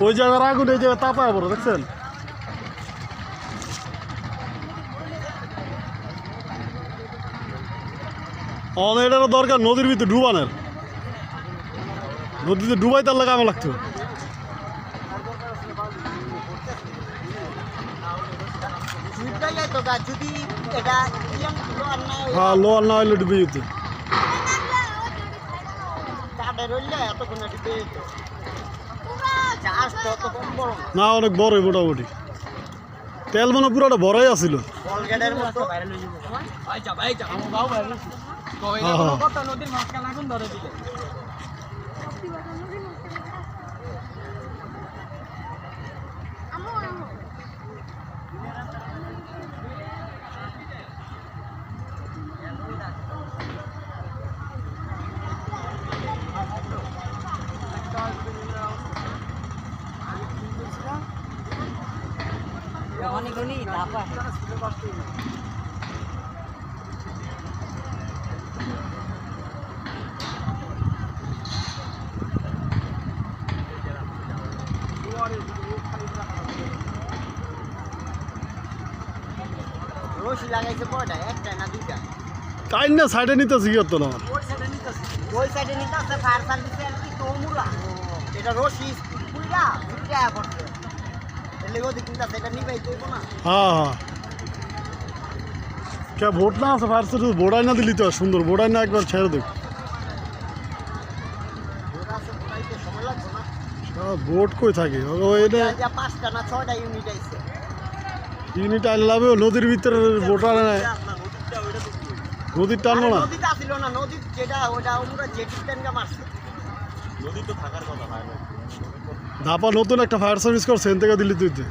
ওই জায়গার আগুন এই জায়গায় তাপায় বড় দেখছেন? অন এটারও দরকার নদীর ভিতরে ডুবানের। নদীতে ডুবাই তার লাগে আমার লাগতো। এটা ইয়াং হ্যাঁ লোয়ার না হইলে ডুবে যেত। এটি বড় না। অনেক বড়ই মোটামুটি। তেল মানে পুরোটা বড়ই আছিল। কত নদীর মাঝখানে আগুন ধরে দিলে। অনেকগুলি তারপর রশি লাগাইছে কয়টা? একটা না দুইটা? কাইন না সাইডে নিতেছি কি না? ওই সাইডে কি তোমরা এটা রশি পুইরা পুইরা পড়ছে এলে ওদিক কিন্তু সেটা নিবাই দেব না। হ্যাঁ হ্যাঁ। কে ভোট না আছে ফায়ার সার্ভিস বোড়াই না দিলি তো সুন্দর বোড়াই না একবার ছেড়ে দেখ সময় লাগবে না। ভোট কই থাকে? ও এটা পাঁচটা না ছয়টা ইউনিট আইছে নদীর ভিতরে ভোটার নাই? নদীর টানবো না? নদীতে আসিল না নদীর যেটা ওটা আমরা জেটি ট্যাঙ্কা মারছে। ধাপা নতুন একটা ফায়ার সার্ভিস করছে থেকে দিল্লি তুইতে।